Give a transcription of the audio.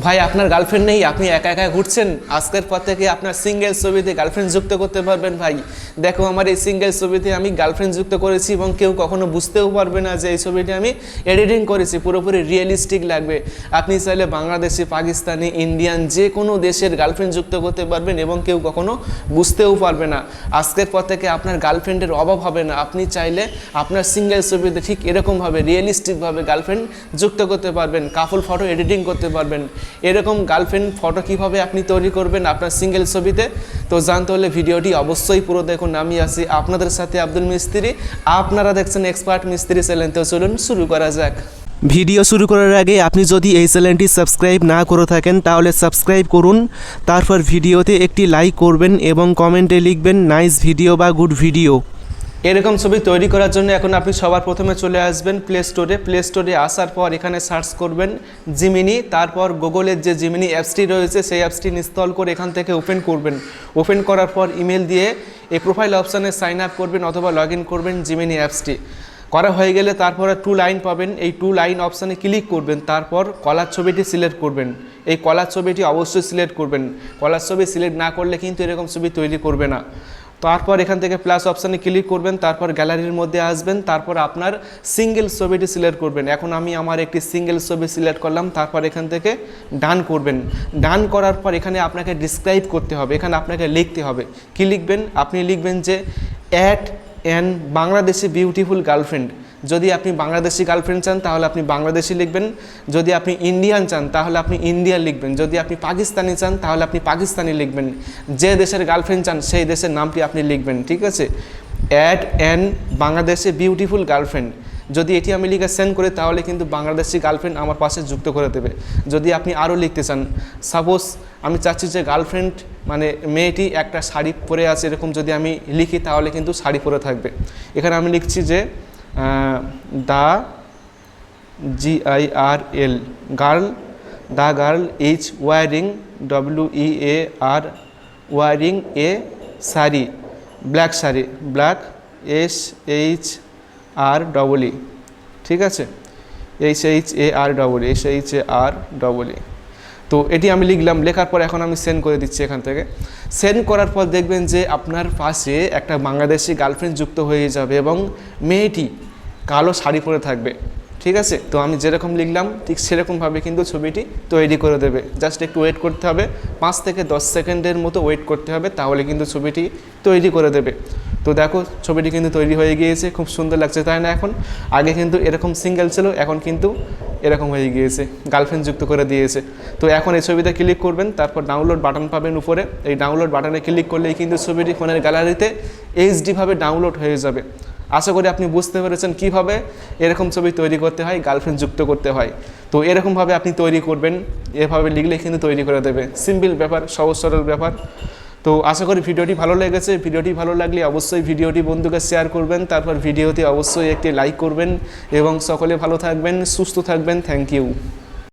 ভাই, আপনার গার্লফ্রেন্ড নেই, আপনি একা একা ঘুরছেন। আজকের পর থেকে আপনার সিঙ্গেল ছবিতে গার্লফ্রেন্ড যুক্ত করতে পারবেন ভাই। দেখো, আমার এই সিঙ্গেল ছবিতে আমি গার্লফ্রেন্ড যুক্ত করেছি এবং কেউ কখনো বুঝতেও পারবে না যে এই ছবিটি আমি এডিটিং করেছি। পুরোপুরি রিয়েলিস্টিক লাগবে। আপনি চাইলে বাংলাদেশি, পাকিস্তানি ইন্ডিয়ান যে কোনো দেশের গার্লফ্রেন্ড যুক্ত করতে পারবেন এবং কেউ কখনো বুঝতেও পারবে না। আজকের পর থেকে আপনার গার্লফ্রেন্ডের অভাব হবে না। আপনি চাইলে আপনার সিঙ্গেল ছবিতে ঠিক এরকমভাবে রিয়েলিস্টিকভাবে গার্লফ্রেন্ড যুক্ত করতে পারবেন। কাপল ফটো এডিটিং করতে পারবেন। এরকম গার্লফ্রেন্ড ফটো কীভাবে আপনি তৈরি করবেন আপনার সিঙ্গেল ছবিতে? তো জানতে হলে ভিডিওটি অবশ্যই পুরো দেখুন। আমি আছি আপনাদের সাথে আব্দুল মিস্ত্রি। আপনারা দেখছেন এক্সপার্ট মিস্ত্রি চ্যানেল তো চলুন শুরু করা যাক। ভিডিও শুরু করার আগে আপনি যদি এই চ্যানেলটি সাবস্ক্রাইব না করে থাকেন, তাহলে সাবস্ক্রাইব করুন। তারপর ভিডিওতে একটি লাইক করবেন এবং কমেন্টে লিখবেন নাইস ভিডিও বা গুড ভিডিও এরকম ছবি তৈরি করার জন্য এখন আপনি সবার প্রথমে চলে আসবেন প্লে স্টোরে প্লে স্টোরে আসার পর এখানে সার্চ করবেন জিমিনি তারপর গুগলের যে জিমিনি অ্যাপসটি রয়েছে, সেই অ্যাপসটি ইনস্টল করে এখান থেকে ওপেন করবেন। ওপেন করার পর ইমেল দিয়ে এই প্রোফাইল অপশানে সাইন আপ করবেন অথবা লগ করবেন জিমিনি অ্যাপসটি করা হয়ে গেলে তারপরে টু লাইন পাবেন। এই টু লাইন অপশানে ক্লিক করবেন। তারপর কলার ছবিটি সিলেক্ট করবেন। এই কলার ছবিটি অবশ্যই সিলেক্ট করবেন। কলার ছবি সিলেক্ট না করলে কিন্তু এরকম ছবি তৈরি করবে না। তারপর এখান থেকে প্লাস অপশানে ক্লিক করবেন, তারপর গ্যালারির মধ্যে আসবেন, তারপর আপনার সিঙ্গেল ছবিটি সিলেক্ট করবেন। এখন আমি আমার একটি সিঙ্গেল ছবি সিলেক্ট করলাম, তারপর এখান থেকে ডান করবেন। ডান করার পর এখানে আপনাকে ডিসক্রাইব করতে হবে, এখানে আপনাকে লিখতে হবে। কি লিখবেন? আপনি লিখবেন যে at an Bangladeshi beautiful girlfriend যদি আপনি বাংলাদেশি গার্লফ্রেন্ড চান, তাহলে আপনি বাংলাদেশি লিখবেন। যদি আপনি ইন্ডিয়ান চান, তাহলে আপনি ইন্ডিয়ান লিখবেন। যদি আপনি পাকিস্তানি চান, তাহলে আপনি পাকিস্তানি লিখবেন। যে দেশের গার্লফ্রেন্ড চান, সেই দেশের নামটি আপনি লিখবেন, ঠিক আছে? অ্যাড অ্যান বাংলাদেশে বিউটিফুল গার্লফ্রেন্ড যদি এটি আমি লিখে সেন্ড করি, তাহলে কিন্তু বাংলাদেশি গার্লফ্রেন্ড আমার পাশে যুক্ত করে দেবে। যদি আপনি আরও লিখতে চান সাপোজ আমি চাচ্ছি যে গার্লফ্রেন্ড মানে মেয়েটি একটা শাড়ি পরে আছে, এরকম যদি আমি লিখি, তাহলে কিন্তু শাড়ি পরে থাকবে। এখানে আমি লিখছি যে the G I R L, girl the girl is wearing, W E A R, wearing a sari, black sari, black, S H R double E, ঠিক আছে? H H A R double H H A R double E. তো এটি আমি লিখলাম, লেখার পর এখন আমি সেন্ড করে দিচ্ছি এখান থেকে। সেন্ড করার পর দেখবেন যে আপনার পাশে একটা বাংলাদেশি গার্লফ্রেন্ড যুক্ত হয়ে যাবে এবং মেয়েটি কালো শাড়ি পরে থাকবে, ঠিক আছে? তো আমি যেরকম লিখলাম, ঠিক সেরকমভাবে কিন্তু ছবিটি তৈরি করে দেবে। জাস্ট একটু ওয়েট করতে হবে, পাঁচ থেকে দশ সেকেন্ডের মতো ওয়েট করতে হবে, তাহলে কিন্তু ছবিটি তৈরি করে দেবে। তো দেখো, ছবিটি কিন্তু তৈরি হয়ে গিয়েছে, খুব সুন্দর লাগছে, তাই না এখন? আগে কিন্তু এরকম সিঙ্গেল ছিল, এখন কিন্তু এরকম হয়ে গিয়েছে গার্লফ্রেন্ড যুক্ত করে দিয়েছে। তো এখন এই ছবিতে ক্লিক করবেন, তারপর ডাউনলোড বাটন পাবেন উপরে। এই ডাউনলোড বাটনে ক্লিক করলেই কিন্তু ছবিটি ফোনের গ্যালারিতে এইচডিভাবে ডাউনলোড হয়ে যাবে। আশা করি আপনি বুঝতে পেরেছেন কীভাবে এরকম ছবি তৈরি করতে হয় গার্লফ্রেন্ড যুক্ত করতে হয়। তো এরকমভাবে আপনি তৈরি করবেন, এভাবে লিখলে কিন্তু তৈরি করে দেবে। সিম্পল ব্যাপার সহজ সরল ব্যাপার। তো আশা করি ভিডিওটি ভালো লেগেছে। ভিডিওটি ভালো লাগলে অবশ্যই ভিডিওটি বন্ধুকে শেয়ার করবেন। তারপর ভিডিওতে অবশ্যই একটি লাইক করবেন এবং সকলে ভালো থাকবেন, সুস্থ থাকবেন। Thank you